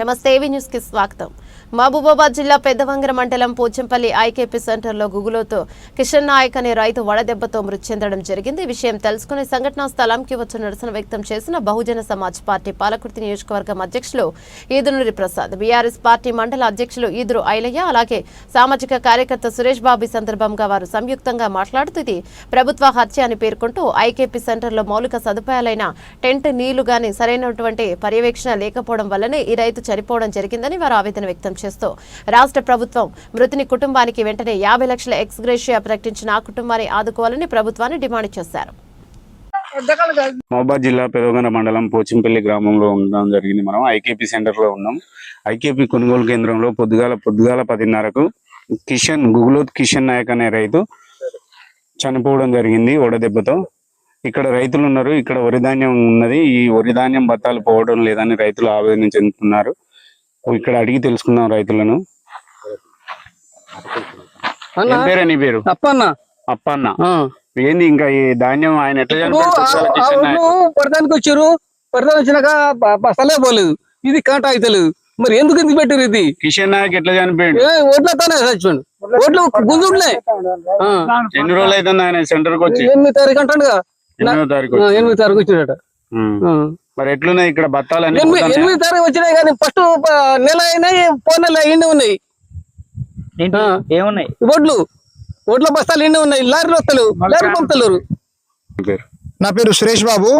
నమస్తే ఏవీ న్యూస్కి స్వాగతం. మహబూబాబాద్ జిల్లా పెద్దవంగర మండలం పోచంపల్లి ఐకేపీ సెంటర్లో గుగులోతో కిషన్ నాయక్ అనే రైతు వడదెబ్బతో మృతి చెందడం జరిగింది. ఈ విషయం తెలుసుకుని సంఘటనా స్థలంకి వచ్చి నిరసన వ్యక్తం చేసిన బహుజన సమాజ్ పార్టీ పాలకుర్తి నియోజకవర్గం అధ్యక్షులు ఈదునూరి ప్రసాద్ బీఆర్ఎస్ పార్టీ మండల అధ్యక్షులు ఈదురు ఐలయ్య అలాగే సామాజిక కార్యకర్త సురేష్ బాబు సందర్భంగా వారు సంయుక్తంగా మాట్లాడుతూ ఇది ప్రభుత్వ హత్య అని పేర్కొంటూ ఐకేపీ సెంటర్లో మౌలిక సదుపాయాలైన టెంట్ నీళ్ళు గాని సరైనటువంటి పర్యవేక్షణ లేకపోవడం వల్లనే ఈ రైతు చనిపోవడం జరిగిందని వారు ఆవేదన వ్యక్తం చేస్తూ రాష్ట్ర ప్రభుత్వం మృతుని కుటుంబానికి వెంటనే యాభై లక్షల ఎక్స్గ్రేషియా ప్రకటించిన ఆ కుటుంబాన్ని ఆదుకోవాలని ప్రభుత్వాన్ని డిమాండ్ చేశారు. మహబాద్ జిల్లా పెదవగన మండలం పోచింపల్లి గ్రామంలో ఉండడం జరిగింది. మనం ఐకేపీ సెంటర్లో ఉన్నాం. ఐకేపీ కొనుగోలు కేంద్రంలో పొద్దుగాల పొద్దుగాల పదిన్నరకు కిషన్ గుగులోత్ కిషన్ నాయక్ అనే రైతు చనిపోవడం జరిగింది వడదెబ్బతో ఇక్కడ రైతులు ఉన్నారు. ఇక్కడ వరి ధాన్యం ఉన్నది. ఈ వరి ధాన్యం బత్తాలు పోవడం లేదని రైతులు ఆవేదన చెందుతున్నారు. ఇక్కడ అడిగి తెలుసుకుందాం రైతులను. పేరే నీ పేరు? తప్పన్న అప్పన్న. ఏంది ఇంకా ఈ ధాన్యం ఆయన. పడతానికి వచ్చారు. పడతానికి వచ్చినాక బస్తలే పోలేదు. ఇది కాంట అవుతలేదు మరి ఎందుకు ఎందుకు పెట్టారు ఇది? కిషన్ నాయక్ ఎట్లా చనిపోయాడు? ఓట్లతోనే చచ్చిపోయాడు. ఓట్లు గుంజుండే. ఎన్ని రోజులు అవుతుంది ఆయన సెంటర్కి వచ్చి? ఎనిమిది తారీఖు అంటాడుగా. ఎనిమిదో తారీఖు ఆ. ఎనిమిది తారీఖు ఉమ్. ఆ. మరి ఎట్లున్నాయి ఇక్కడ బత్తాలు అన్ని ఎనిమిది పోతున్నాయా? ఎనిమిది తారీఖు వచ్చినాయి కానీ ఫస్ట్ నెల అయినాయి పోయిన నెల ఎండి ఉన్నాయి. ఏంటి? ఆ. ఏమున్నాయి? ఓట్లు ఓట్ల బస్తాలు ఎండి ఉన్నాయి. లారీలు వస్తలేవు. లారీ పంపుతలేరు. నీ పేరు? నా పేరు సురేష్ బాబు.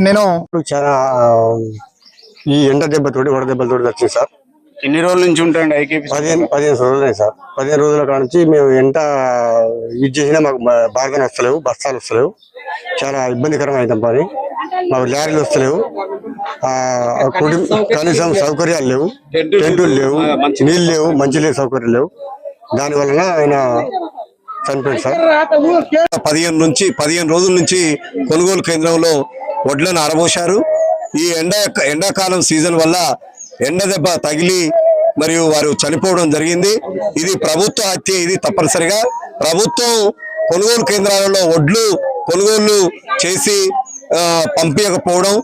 నేను చాలా ఆ, ఈ ఎండ దెబ్బతోటి వడ దెబ్బతోటి వచ్చింది సార్. ఎన్ని రోజుల నుంచి ఉంటాయండి ఐకేపీ పదిహేను పదిహేను రోజులు సార్. పదిహేను రోజుల కాడ నుంచి మేము ఎంత ఇది చేసినా మాకు బాగానే వస్తలేవు బస్తాలు వస్తలేవు. చాలా ఇబ్బందికరమైన పని. మాకు లారీలు వస్తలేవు. కనీసం సౌకర్యాలు లేవు. టెంటులు లేవు నీళ్ళు లేవు మంచినీళ్ళ సౌకర్యాలు లేవు. దాని వలన ఆయన చనిపోయింది సార్. పదిహేను నుంచి పదిహేను రోజుల నుంచి కొనుగోలు కేంద్రంలో వడ్లను అరబోశారు ఈ ఎండ ఎండాకాలం సీజన్ వల్ల ఎండ దెబ్బ తగిలి మరియు వారు చనిపోవడం జరిగింది. ఇది ప్రభుత్వ హత్య ఇది తప్పనిసరిగా. ప్రభుత్వం కొనుగోలు కేంద్రాలలో వడ్లు కొనుగోలు చేసి పంపించకపోవడం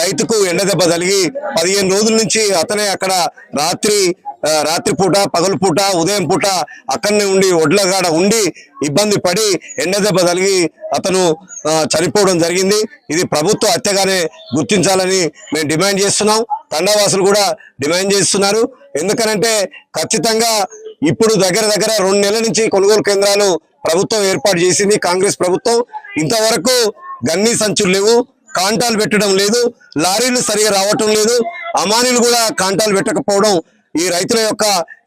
రైతుకు ఎండ దెబ్బ తగిలి పదిహేను రోజుల నుంచి అతనే అక్కడ రాత్రి రాత్రిపూట రాత్రి పగలు పూట ఉదయం పూట అక్కడనే ఉండి ఒడ్లగాడ ఉండి ఇబ్బంది పడి ఎండ దెబ్బ అతను చనిపోవడం జరిగింది. ఇది ప్రభుత్వ హత్యగానే గుర్తించాలని మేము డిమాండ్ చేస్తున్నాం. తండావాసులు కూడా డిమాండ్ చేస్తున్నారు. ఎందుకనంటే ఖచ్చితంగా ఇప్పుడు దగ్గర దగ్గర రెండు నెలల నుంచి కొనుగోలు కేంద్రాలు ప్రభుత్వం ఏర్పాటు చేసింది కాంగ్రెస్ ప్రభుత్వం. ఇంతవరకు గన్నీ సంచులు లేవు కాంటాలు పెట్టడం లేదు లారీలు సరిగా రావటం లేదు అమానీలు కూడా కాంటాలు పెట్టకపోవడం ఈ రైతుల యొక్క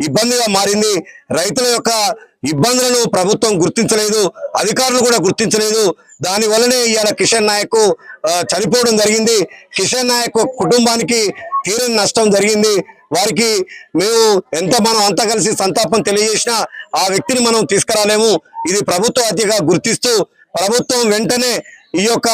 ఇబ్బందిగా మారింది. రైతుల యొక్క ఇబ్బందులను ప్రభుత్వం గుర్తించలేదు. అధికారులు కూడా గుర్తించలేదు. దాని వల్లనే ఇవాళ కిషన్ నాయక్ చనిపోవడం జరిగింది. కిషన్ నాయక్ కుటుంబానికి తీరని నష్టం జరిగింది. వారికి మేము ఎంత మనం అంతా కలిసి సంతాపం తెలియజేసినా ఆ వ్యక్తిని మనం తీసుకురాలేము. ఇది ప్రభుత్వ అతిగా గుర్తిస్తూ ప్రభుత్వం వెంటనే ఈ యొక్క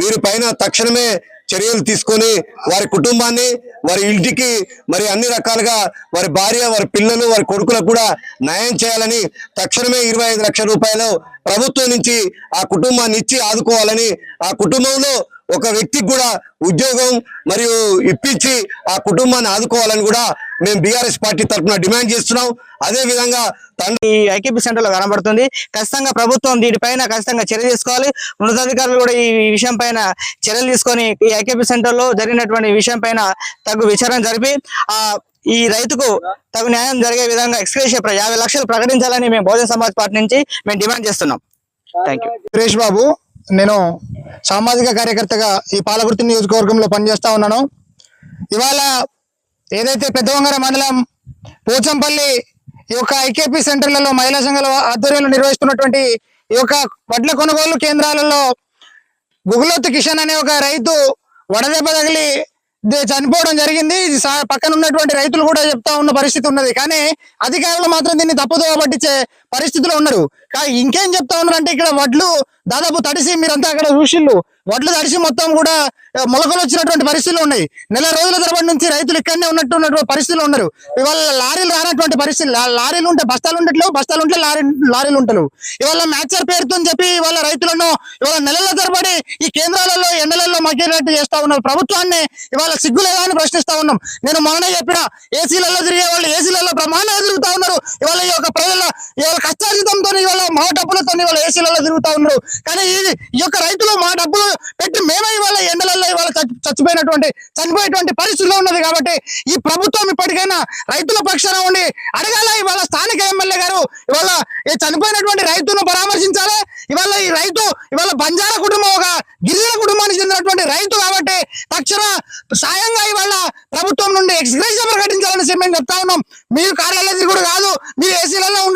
వీరి పైన తక్షణమే చర్యలు తీసుకొని వారి కుటుంబాన్ని వారి ఇంటికి మరి అన్ని రకాలుగా వారి భార్య వారి పిల్లలు వారి కొడుకులకు కూడా న్యాయం చేయాలని తక్షణమే ఇరవై ఐదు లక్షల రూపాయలు ప్రభుత్వం నుంచి ఆ కుటుంబాన్ని ఇచ్చి ఆదుకోవాలని ఆ కుటుంబంలో ఒక వ్యక్తికి కూడా ఉద్యోగం మరియు ఇప్పించి ఆ కుటుంబాన్ని ఆదుకోవాలని కూడా మేము బీఆర్ఎస్ పార్టీ తరఫున డిమాండ్ చేస్తున్నాం. అదే విధంగా తండ్రి ఈ ఐకేపీ సెంటర్లో కనబడుతుంది. ఖచ్చితంగా ప్రభుత్వం దీనిపైన ఖచ్చితంగా చర్య తీసుకోవాలి. ఉన్నతాధికారులు కూడా ఈ విషయం పైన చర్యలు తీసుకొని ఈ ఐకేపీ సెంటర్లో జరిగినటువంటి విషయం పైన తగు విచారణ జరిపి ఆ ఈ రైతుకు తగు న్యాయం జరిగే విధంగా ఎక్స్క్రేషన్ యాభై లక్షలు ప్రకటించాలని మేము బహుజన సమాజ్ పార్టీ నుంచి మేము డిమాండ్ చేస్తున్నాం. థ్యాంక్ యూ సురేష్ బాబు నేను సామాజిక కార్యకర్తగా ఈ పాలకుర్తి నియోజకవర్గంలో పనిచేస్తూ ఉన్నాను. ఇవాళ ఏదైతే పెద్దవంగర మండలం పోచంపల్లి ఈ యొక్క ఐకేపీ సెంటర్లలో మహిళా సంఘాల ఆధ్వర్యంలో నిర్వహిస్తున్నటువంటి ఈ యొక్క వడ్ల కొనుగోలు కేంద్రాలలో గుగులోతు కిషన్ అనే ఒక రైతు వడదెబ్బ తగిలి చనిపోవడం జరిగింది. పక్కన ఉన్నటువంటి రైతులు కూడా చెప్తా ఉన్న పరిస్థితి ఉన్నది. కానీ అధికారులు మాత్రం దీన్ని తప్పుదోవ పట్టించే పరిస్థితిలో ఉన్నారు. కానీ ఇంకేం చెప్తా ఉన్నారు అంటే ఇక్కడ వడ్లు దాదాపు తడిసి మీరంతా అక్కడ చూసిళ్ళు. వడ్లు తడిసి మొత్తం కూడా మొలకలు వచ్చినటువంటి పరిస్థితులు ఉన్నాయి. నెల రోజుల తరబడి నుంచి రైతులు ఇక్కడనే ఉన్నట్టు ఉన్నటువంటి పరిస్థితులు ఉన్నారు. ఇవాళ లారీలు రానటువంటి పరిస్థితులు లారీలు ఉంటే బస్తాలు ఉండట్లేవు బస్తాలు ఉంటే లారీ లారీలు ఉంటలేవు ఇవాళ మ్యాచర్ పేరుతో చెప్పి ఇవాళ రైతులను ఇవాళ నెలల తరబడి ఈ కేంద్రాలు ఎండలలో చేస్తా ఉన్నారు ప్రభుత్వాన్ని ఇవాళ సిగ్గులేదా అని ప్రశ్నిస్తా ఉన్నాం. నేను మొన్న చెప్పిన ఏసీలలో తిరిగే వాళ్ళు ఏసీలలో ప్రమాణాలు తిరుగుతా ఉన్నారు. ఇవాళ ఈ యొక్క ప్రజల ఇవాళ కష్టార్జితంతో ఇవాళ మా డబ్బులతో ఇవాళ ఏసీలలో తిరుగుతా ఉన్నారు. కానీ ఈ ఈ యొక్క రైతులు మా డబ్బులు పెట్టి మేమే ఇవాళ ఎండలలో ఇవాళ చచ్చిపోయినటువంటి చనిపోయేటువంటి పరిస్థితిలో ఉన్నది కాబట్టి ఈ ప్రభుత్వం ఇప్పటికైనా రైతుల పక్షాన ఉండి అడగాల ఇవాళ స్థానిక ఎమ్మెల్యే గారు? ఇవాళ ఈ చనిపోయినటువంటి రైతును పరామర్శించాలి? ఇవాళ ఈ రైతు ఇవాళ బంజారా కుటుంబం ఒక గిరిజన కుటుంబానికి చెందిన రైతు కాబట్టి తక్షణ సాయంగా ఇవాళ ప్రభుత్వం నుండి ఎక్స్గ్రేషన్ ప్రకటించాలని మేము చెప్తా ఉన్నాం మీరు కార్యాలయం కూడా కాదు మీరు ఏసీలలో ఉండు